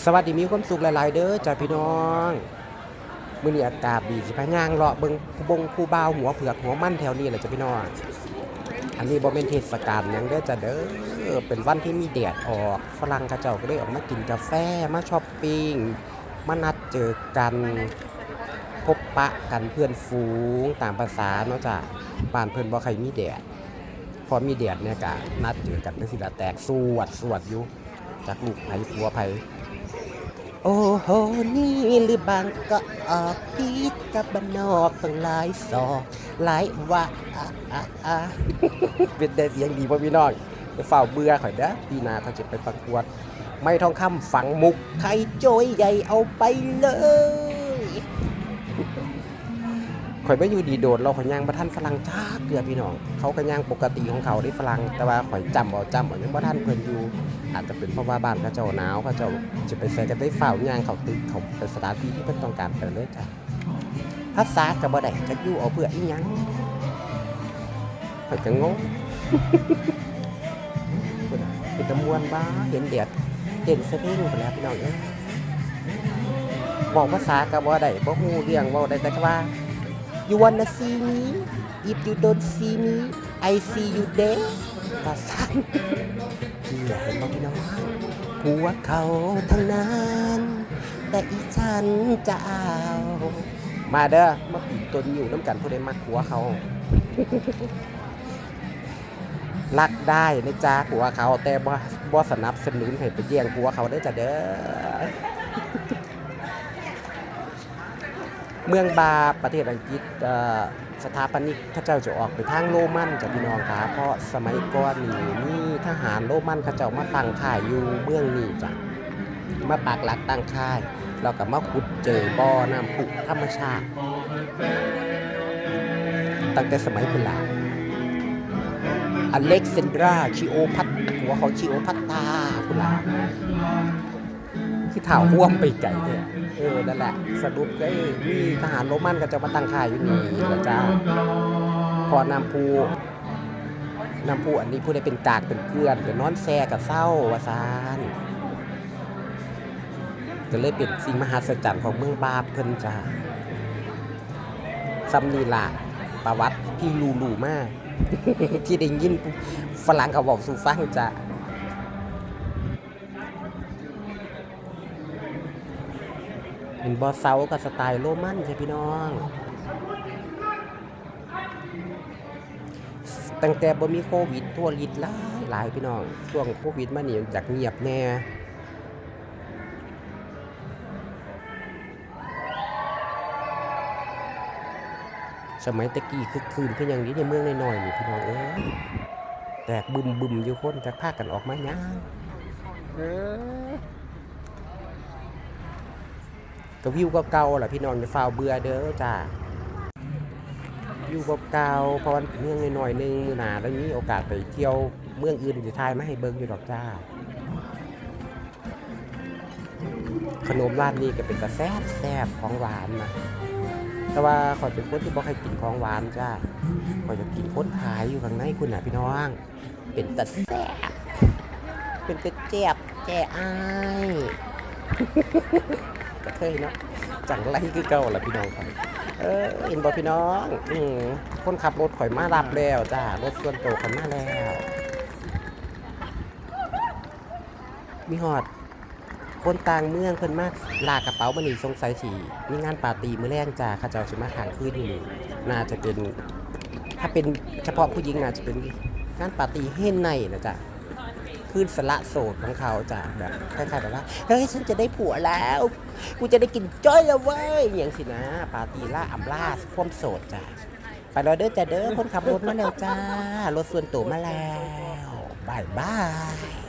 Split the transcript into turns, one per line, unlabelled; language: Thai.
สวัสดีมีความสุขหลาย ๆ เด้อจ้าพี่น้องมื้อนี้อากาศดีสิพะย่างเลาะเบิ่งผู้บงผู้บ่าวหัวเผือกหัวมั่นแถวนี้แหละจ้าพี่น้องอันนี้บ่แม่นเทศกาลหยังเด้อจ้าเด้อเป็นวันที่มีแดดออกฝรั่งเขาเจ้าก็เลยออกมากินกาแฟมาช้อปปิ้งมานัดเจอกันพบปะกันเพื่อนฝูงตามภาษาเนาะจ้ะบ้านเพิ่อนบ่ใครมีแดดพอมีแดดเนี่ยก็นัดเจอกันจังซี่ละแตกสวดสวดอยู่จากลูกไผผัวไผ โอ้โหนี่หรือบางก็ออกพีดกับบ้านนอกตั้งหลายศอกหลายว่าอะอะอะเป็นได้เสียงดีพ่อพี่น้องจะเฝ้าเบื่อข่อยเด้อปีหน้าเขาจะไปประกวด ไม่ทองคำฝังมุกไข่โจยใหญ่เอาไปเลย ข่อยไม่อยู่ดีโดดเราข่อยย่างบ่ทันฝรั่งจ้าเกลือพี่น้อง เขาก็ย่างปกติของเขาได้ฝรั่งแต่ว่าข่อยจำเอาจำเอายังบ่ทันเพิ่นอยู่ อาจจะเป็นเพราะว่าบ้านเขาเจ้าหนาวเขาเจ้าจะไปใส่กันได้ฝ่าวย่างเขาตึกเขาเป็นสถานที่ที่เพิ่นต้องการไปเลยจ้ะภาษากับบ่ได้จะอยู่เอาเพื่ออีหยังข่อยก็งงพุ่นน่ะเป็นตะมวนบ้าเห็นแดดเห็นสะเพ่งไปแล้วพี่น้องเอ้ยบอกภาษากับบ่ได้บ่ฮู้เรื่องเว้าได้แต่ว่า you wanna see me if you don't see me I see you there ภาษาที่อยากเห็นบอกพี่น้องผัวเขาทั้งนั้น แต่อีฉันจะเอา มาเด้อมาปีกตนอยู่น้ำกันผู้ใดมักผัวเขา รักได้นะจ๊ะผัวเขาแต่บ่บ่สนับสนุนให้ไปแย่งผัวเขาได้จ้ะเด้อ เมืองบาประเทศอังกฤษสถาปนิกข้าเจ้าจะออกไปทางโรมันจ้ะพี่น้องครับเพราะสมัยก่อนนี่มีทหารโรมันเขาเจ้ามาตั้งค่ายอยู่เมืองนี้จ้ะมาปักหลักตั้งค่ายแล้วก็มาขุดเจอบ่อน้ำผุธรรมชาติ ตั้งแต่สมัยพุนลาอเล็กซานดราชิโอพัตหัวเขาชิโอพัตตาพุนลา ที่เท้าห่วมไปไก่เนี่ยเออนั่นแหละสรุปก็มีทหารโรมันก็จะมาตั้งค่ายอยู่นี่แหละจ้าพอน้ำพุน้ำพุอันนี้ผู้ได้เป็นกากเป็นเกลือนเป็นนอนแซ่กับเศร้าวาซานก็เลยเป็นสิ่งมหัศจรรย์ของเมืองบาปเพิ่นจ้าซัมนีละประวัติที่ลูลูมาก ที่ได้ยินฝรั่งเขาบอกสู่ฟังจ้ะ เป็นบอสเซากับสไตล์โรมันใช่พี่น้อง ตั้งแต่บ่มีโควิดทั่วลิดหลายหลายพี่น้อง ช่วงโควิดมานี่จากเงียบแน่สมัยตะกี้คือคืนคืออย่างนี้ในเมืองน้อยๆนี่พี่น้องเอ้ยแตกบึมบึมอยู่คนจะพากันออกมาย่างเออ ก็วิวก็เก่าๆล่ะพี่น้องจะฟาวเบื่อเด้อจ้าวิวก็เก่าเพราะวันเมืองน้อยๆหนึงมือหนาแล้วนี้โอกาสไปเที่ยวเมืองอื่นจะทายมาให้เบิ่งอยู่ดอกจ้า ขนมร้านนี้ก็เป็นตะแซบแซบของหวานนะแต่ว่าขอยเป็นคนที่บ่ใครกินของหวานจ้าขอยจะกินคนขายอยู่ข้างในคุณน่ะพี่น้อง เป็นตะแซบเป็นตะเจ็บแจ่อาย ก็เคยเนาะจังไรคือเก่าล่ะพี่น้องครับเออเห็นบ่พี่น้องอืมคนขับรถข่อยมารับแล้วจ้ารถส่วนตัวข่อยมาแล้ว มีฮอด คนต่างเมืองเพิ่นมาลากกระเป๋ามานี่สงสัยสิมีงานปาร์ตี้มื้อแรงจ้าเขาเจ้าสิมาทางคืนนี่น่าจะเป็น ถ้าเป็นเฉพาะผู้หญิงน่าจะเป็นงานปาร์ตี้เฮนไนนะจ๊ะ พืชสละโสดของเขาจ้ะแบบคล้ายๆแบบว่าเฮ้ยฉันจะได้ผัวแล้ว กูจะได้กินจ้อยแล้วเว้ยอย่างสินะ ปาตีล่าอัมล่าความโสดจ้ะไปแล้วเด้อจ้ะเด้อคนขับรถมาแล้วจ้ารถส่วนตัวมาแล้วบายบาย